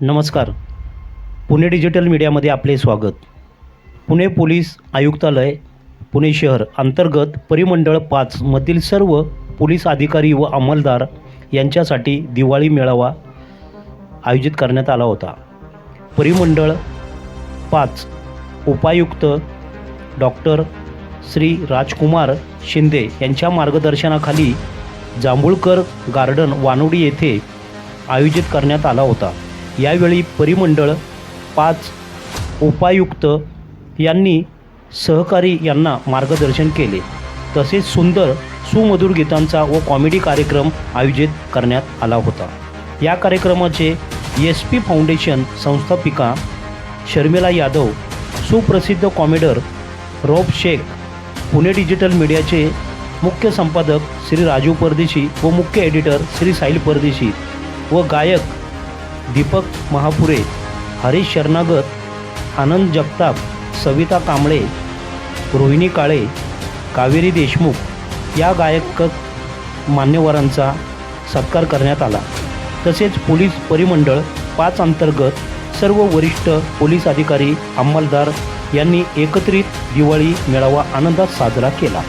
नमस्कार. पुणे डिजिटल मीडियामध्ये आपले स्वागत. पुणे पोलीस आयुक्तालय पुणे शहर अंतर्गत परिमंडळ पाचमधील सर्व पोलीस अधिकारी व अंमलदार यांच्यासाठी दिवाळी मेळावा आयोजित करण्यात आला होता. परिमंडळ पाच उपायुक्त डॉक्टर श्री राजकुमार शिंदे यांच्या मार्गदर्शनाखाली जांभूळकर गार्डन वानोडी येथे आयोजित करण्यात आला होता. यावेळी परिमंडळ पाच उपायुक्त यांनी सहकारी यांना मार्गदर्शन केले. तसेच सुंदर सुमधुर गीतांचा व कॉमेडी कार्यक्रम आयोजित करण्यात आला होता. या कार्यक्रमाचे एस पी फाउंडेशन संस्थापिका शर्मिला यादव सुप्रसिद्ध कॉमेडर रौफ शेख पुणे डिजिटल मीडियाचे मुख्य संपादक श्री राजू परदेशी व मुख्य एडिटर श्री साहिल परदेशी व गायक दीपक महापुरे हरीश शरणागत आनंद जगताप सविता कांबळे रोहिणी काळे कावेरी देशमुख या गायक मान्यवरांचा सत्कार करण्यात आला. तसेच पोलीस परिमंडळ पाच अंतर्गत सर्व वरिष्ठ पोलीस अधिकारी अंमलदार यांनी एकत्रित दिवाळी मेळावा आनंदात साजरा केला.